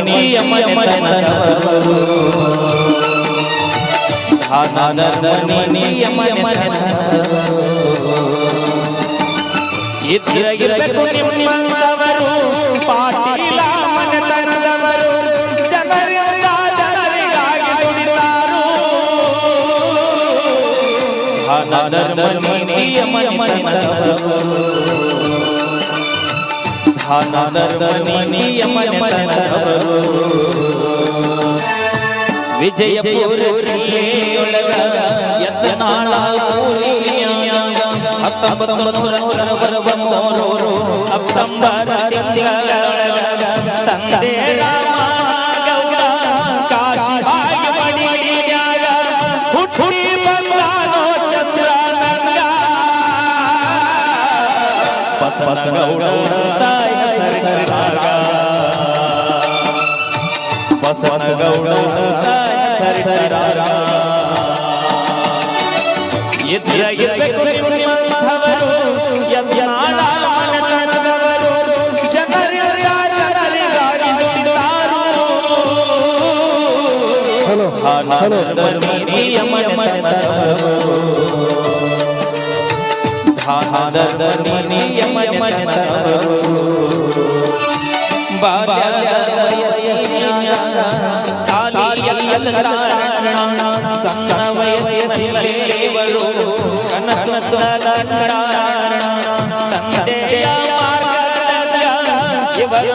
ಮನಿಯ ಮನೆತನದವರು ದಾನದ ಮನಿಯ ಮನೆತನದವರು ಇದ್ದಿರಗಿರಬೇಕು ನಿಮ್ಮವರು ಪಾಟೀಲ ಮನೆತನದವರು ಜನರಿಂದ ಜನರಿಗಾಗಿ ದುಡಿದಾರು ದಾನದ ಮನಿಯ ಮನೆತನದವರು ಮನೆತನದವರು ವಿಜಯಪುರ ಜಿಲ್ಲೆಯೊಳಗ ಊರಿನ್ಯಾಗ ಹತ್ತೊಂಬತ್ತು ನೂರ ಮೂರು ತಿಂಗಳೊಳಗ ತಂದೆ ಬಸವಗೌಡ ತಾಯ ಸರಿದಾಗ ಬಸವನಗೌಡ ಸರಿದಾಗ ಇದ್ರ ಇರಬೇಕು ನಿಮ್ಮಂಥವರು ಜನರಿಗಾಗಿ ದುಡಿದಾರು ಧಾನದ ಮನಿಯ ಕಾರಣ ಸಣ್ಣ ವಯಸ್ಸಿನಲ್ಲಿ ಇವರು ಕನಸು ಕಾರಣ ತಂದೆಯ ಮಾರ್ಗದರ್ಶನ ಇವರು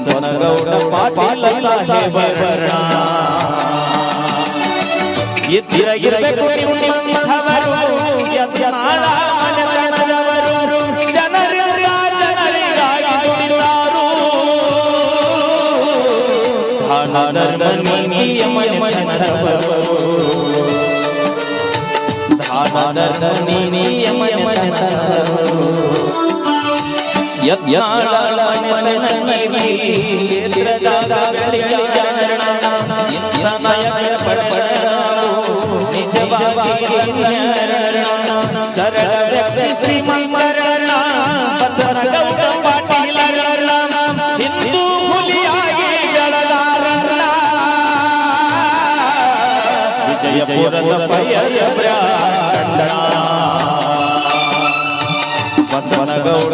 ಬಸವನಗೌಡ ಪಾಟೀಲ ಸಾಹೇಬರಣ ಇದ್ದಿರ ಇರಬೇಕು ನಿಮ್ಮಂಥವರು ಯತ್ನಾಳ ಜನರಿಗಾಗಿ ದುಡಿದಾರು ಧಾನದ ಮನಿಯ ಮನೆತನದವರು ಮನಿಯ ಮನೆತನದವರು ಅನ್ಯರಣ ಸರಳ ವ್ಯಕ್ತಿ ಶ್ರೀಮಂತರಣ ಬಸವನಗೌಡ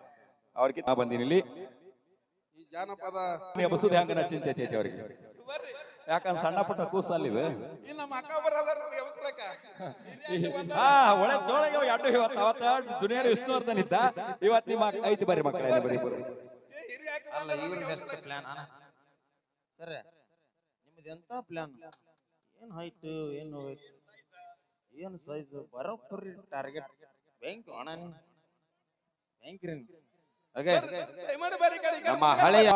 ಅವ್ರಿಗೆ ನಾ ಬಂದೀನಿ ಇಲ್ಲಿ. ಈ ಜಾನಪದ ಬಸುದು ಹೆಂಗ ಚಿಂತೆ ಐತಿ ಅವ್ರಿಗೆ. ಯಾಕಂದ್ರೆ ಸಣ್ಣ ಪುಟ್ಟ ಕೂಸಲ್ಲಿವೆ. ಈ ನಮ್ಮ ಅಕ್ಕ ಬರೋದಾರ ಎಬ್ಸ್ಲಕ್ಕ. ಹಾ ಒಳ್ಳೆ ಜೋಳಗೆ ಇವತ್ತು ಅವತ್ತ ಜುನಿಯರ್ ವಿಷ್ಣುವರ್ಧನ್ ಇದ್ದ ಇವತ್ತು ನಿಮ್ಮ ಐತಿ ಬರ್ರಿ ಮಕ್ಕಳ ಬರೀ ಬರ್ರಿ. ಅಲ್ಲ ಇವ್ರಿಗೆ ಪ್ಲಾನ್ ಅಣ್ಣ. ಸರ್ ನಿಮ್ದು ಎಂತ ಪ್ಲಾನ್ ಏನ್ ಹೈಟ್ ಏನು weight? ಏನ್ ಸೈಜ್ ಬರೋಬ್ಬರಿ ಟಾರ್ಗೆಟ್ ಬ್ಯಾಂಕ್ ಅಣ್ಣ ಬ್ಯಾಂಕ್ ರೀ ನಮ್ಮ ಹಳೆಯ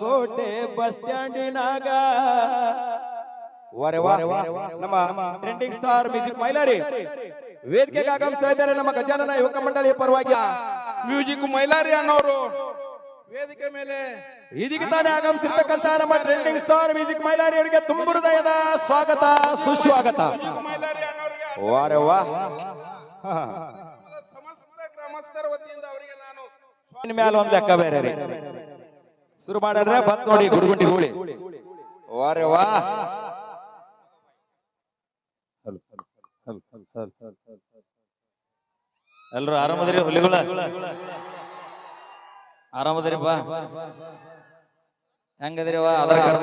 ಕೋಟೆ ಬಸ್ ಸ್ಟ್ಯಾಂಡಿನಾಗ ವರೆ ವಾ ನಮ್ಮ ಟ್ರೆಂಡಿಂಗ್ ಸ್ಟಾರ್ ಮ್ಯೂಸಿಕ್ ಮೈಲಾರಿ. ವೇದಿಕೆಗೆ ಆಗಮಿಸ್ತಾ ಇದ್ದಾರೆ ನಮ್ಮ ಗಜಾನನ ಯುವಕ ಮಂಡಳಿಯ ಪರವಾಗಿ. ಮ್ಯೂಸಿಕ್ ಮೈಲಾರಿ ಅನ್ನೋರು ವೇದಿಕೆ ಮೇಲೆ ಇದೀಗ ತಾನೇ ಆಗಮಿಸಿರ್ತಕ್ಕಂಥ ನಮ್ಮ ಟ್ರೆಂಡಿಂಗ್ ಸ್ಟಾರ್ ಮ್ಯೂಸಿಕ್ ಮೈಲಾರಿ ಅವರಿಗೆ ತುಂಬ ಹೃದಯದ ಸ್ವಾಗತ ಸುಸ್ವಾಗತ. ವಾರ ವಾರೆ ವಾ. ಮ್ಯಾಲ ಒಂದ್ ಲೆಕ್ಕ ಬೇರೆ ರೀ. ಶುರು ಮಾಡ್ಯಾರ ಬತ್ ನೋಡಿ ಗುಡುಗುಂಡಿ ಗೂಳಿ ಎಲ್ರು ಆರಾಮದ್ರಿ ಹುಲಿಗಳ? ಆರಾಮದ್ರಿ ಬಾ. ಹೆಂಗದ್ರಿ ವಾ? ಆಧಾರ್ ಕಾರ್ಡ್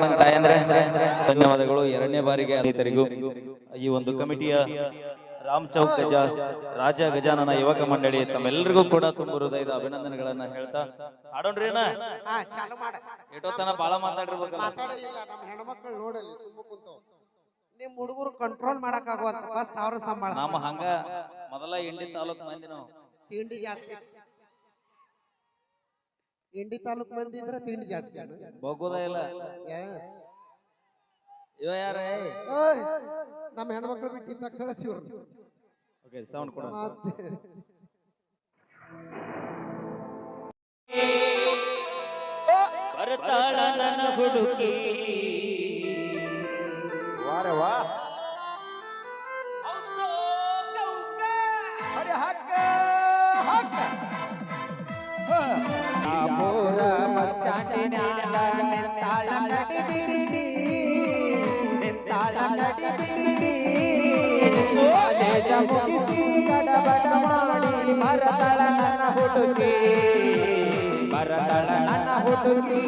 ಧನ್ಯವಾದಗಳು. ಎರಡನೇ ಬಾರಿಗೆ ರೈತರಿಗೂ ಈ ಒಂದು ಕಮಿಟಿಯ ರಾಮ್ ಚೌಕ್ ಗಜ ರಾಜ ಗಜಾನನ ಯುವಕ ಮಂಡಳಿ ತಮ್ಮೆಲ್ಲರಿಗೂ ಕೂಡ ತುಂಬ ಹೃದಯದ ಅಭಿನಂದನೆಗಳನ್ನ ಹೇಳ್ತಾ ಆಡೋಣ್ರಿ ಅಣ್ಣ. ಹಾ ಚಾಲು ಮಾಡ. ಎಷ್ಟೊತ್ತನ ಬಾಳ ಮಾತಾಡಿರ್ಬೇಕಲ್ಲ. ಮಾತಾಡಿಲ್ಲ ನಮ್ಮ ಹೆಣ್ಮಕ್ಳು ನೋಡಲಿ ಸುಮ್ಮ ಕುಂತು. ನಿಮ್ ಹುಡುಗರು ಕಂಟ್ರೋಲ್ ಮಾಡಕ್ ಆಗುವಂತ ಫಸ್ಟ್ ಅವ್ರು ಸಂಭಾಳ. ನಮ್ಮ ಹಂಗ ಮೊದಲ ಇಂಡಿ ತಾಲೂಕ್ ಮಂದಿ ನಾವು. ತಿಂಡಿ ಜಾಸ್ತಿ. ಇಂಡಿ ತಾಲೂಕ್ ಮಂದಿ ಅಂದ್ರೆ ತಿಂಡಿ ಜಾಸ್ತಿ ಬಗ್ಗೋದ ಇಲ್ಲ. ಇವ ಯಾರೇ? ಓಯ್, ನಮ್ಮ ಹೆಣ್ಮಕ್ಳು ಬಿಟ್ಟಿದ್ದ ಕಳಿಸಿ ಓಕೆ ಸೌಂಡ್ ಕೊಡ ಮತ್ತೆ ಬರ್ತಾಳ ನನ್ನ ಹುಡುಕಿ ವಾರೆ ವಾ ಅರೆ ಹಾಕ ಹಾಕ ಹಾ. ಪೂರ ಬಸ್ ಮುಗಿಸಿ ಗಡಬಡ ಮಾಡಿ ಮರದಳ ನನ್ನ ಹುಡುಗಿ ಮರದಳ ನನ್ನ ಹುಡುಗಿ